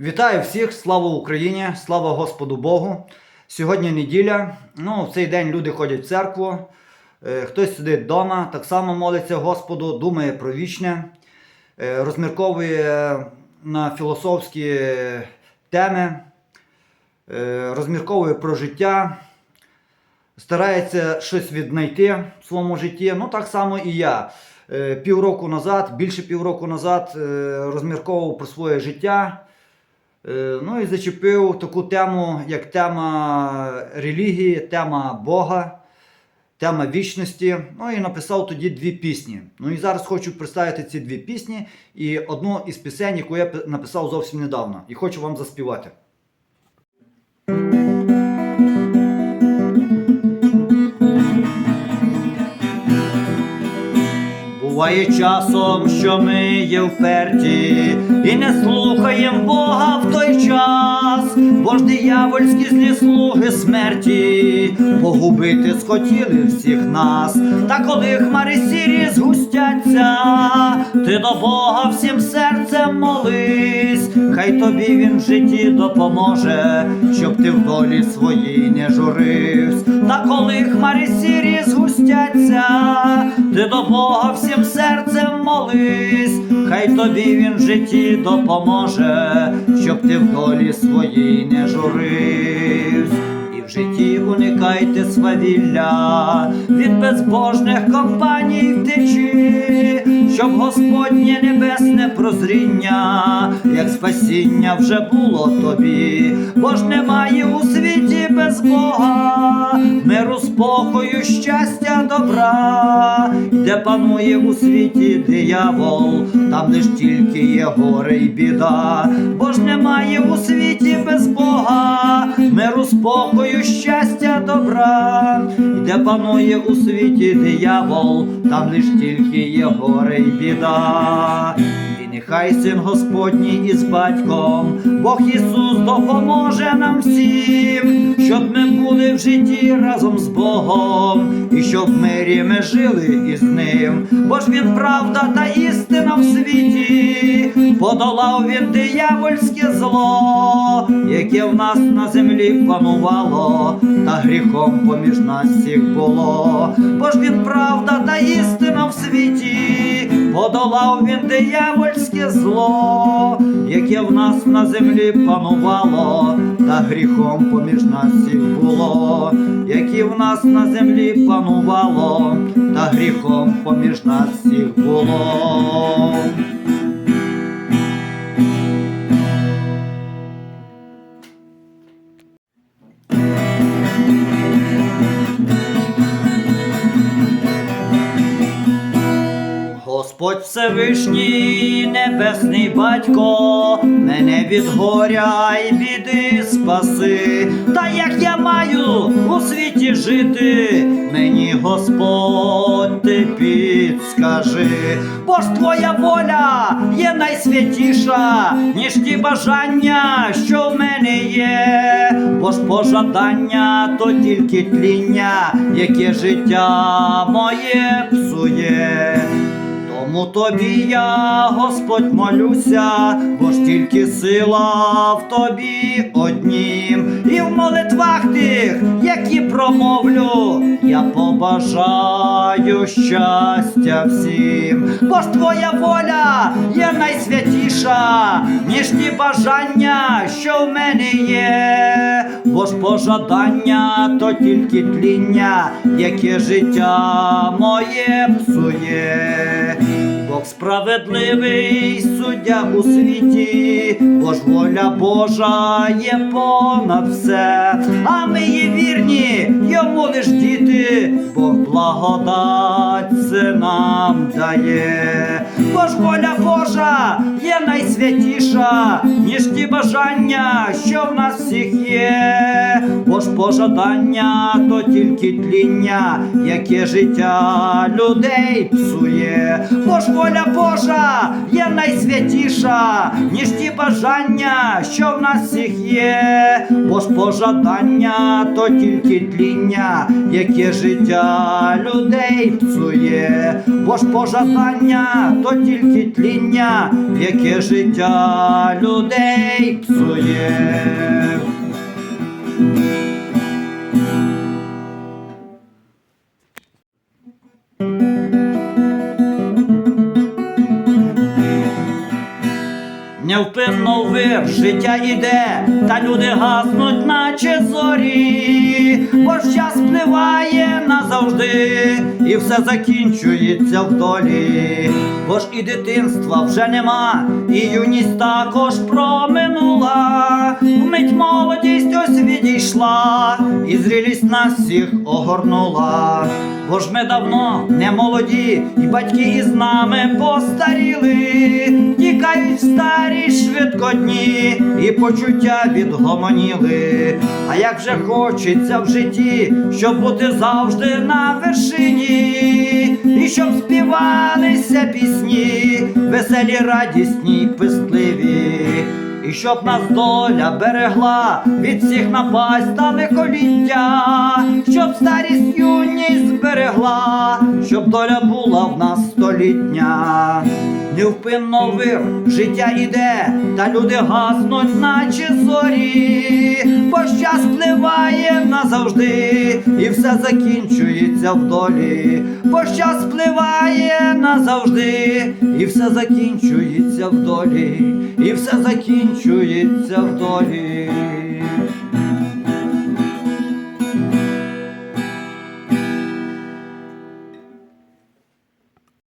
Вітаю всіх, слава Україні, слава Господу Богу. Сьогодні неділя. Ну, в цей день люди ходять в церкву. Е, Хтось сидить вдома, так само молиться Господу, думає про вічне, е, розмірковує на філософські теми, е, розмірковує про життя, старається щось віднайти в своєму житті. Ну, так само і я. Півроку назад, більше півроку назад, розмірковував про своє життя. Е, Ну і зачепив таку тему, як тема релігії, тема Бога, тема вічності. Ну і написав тоді дві пісні. Ну і зараз хочу представити ці дві пісні і одну із пісень, яку я написав зовсім недавно. І хочу вам заспівати. Буває часом, що ми є вперті і не слухаєм Бога в той час, бо ж диявольські злі слуги смерті погубити схотіли всіх нас. Та коли хмари сірі згустяться, ти до Бога всім серцем молись, хай тобі він в житті допоможе, щоб ти в долі своїй не журився. Та коли хмари сірі згустяться, ти до Бога всім серцем молись, хай тобі він в житті допоможе, щоб ти в долі своїй не журився. І в житті уникайте свавілля, від безбожних компаній щоб Господнє небесне прозріння, як спасіння вже було тобі, бо ж немає у світі без Бога, миру спокою, щастя, добра, де панує у світі диявол, там лиш тільки є горе й біда, бо ж немає у світі без Бога, миру спокою, щастя, добра, де панує у світі диявол, там лиш тільки є горе й біда. І нехай син Господній із батьком, Бог Ісус допоможе нам всім, щоб ми були в житті разом з Богом, і щоб в мирі ми жили із ним, бо ж він правда та істина в світі, подолав він диявольське зло, яке в нас на землі панувало, та гріхом поміж нас всіх було, бо ж він правда та істина в світі, подолав він диявольське зло, яке в нас на землі панувало, та гріхом поміж нас всіх було, яке в нас на землі панувало, та гріхом поміж нас всіх було. Господь Всевишній, небесний батько, мене від горя й біди спаси, та як я маю у світі жити, мені Господь ти підскажи, бо ж твоя воля є найсвятіша, ніж ті бажання, що в мене є, бо ж пожадання то тільки тління, яке життя моє псує. Тому тобі я, Господь, молюся, бо ж тільки сила в тобі однім, і в молитвах тих, які промовлю, я побажаю щастя всім, бо ж твоя воля є найсвятіша, ніж ті бажання, що в мене є, бо ж пожадання то тільки тління, яке життя моє псує. Справедливий суддя у світі, бо ж воля Божа є понад все, а ми є вірні, йому лиш діти, Бог благодать це нам дає, бо ж воля Божа є найсвятіша, ніж ті бажання, що в нас всіх є, бо ж пожадання то тільки тління, яке життя людей псує, бо ж воля Божа є найсвятіша, ніж ті бажання, що в нас всіх є, бо ж пожадання то тільки тління, яке життя людей псує, бо ж пожадання то тільки тління, яке життя людей псує. Невпинно вир. Життя іде, та люди гаснуть, наче зорі, бо ж час впливає назавжди, і все закінчується в долі, бо ж і дитинства вже нема, і юність також проминула, вмить молодість ось відійшла, і зрілість нас всіх огорнула, бо ж ми давно не молоді, і батьки із нами постаріли, тікають старі швидко дні, і почуття відгомоніли. А як же хочеться в житті, щоб бути завжди на вершині, і щоб співалися пісні, веселі, радісні, пестливі. І щоб нас доля берегла від всіх напасть та лихоліття, щоб старість юність зберегла, щоб доля була в нас столітня. Невпинно вир життя іде, та люди гаснуть, наче зорі, бо час впливає назавжди, і все закінчується в долі, бо впливає назавжди, і все закінчується в долі, і все закінчується в долі.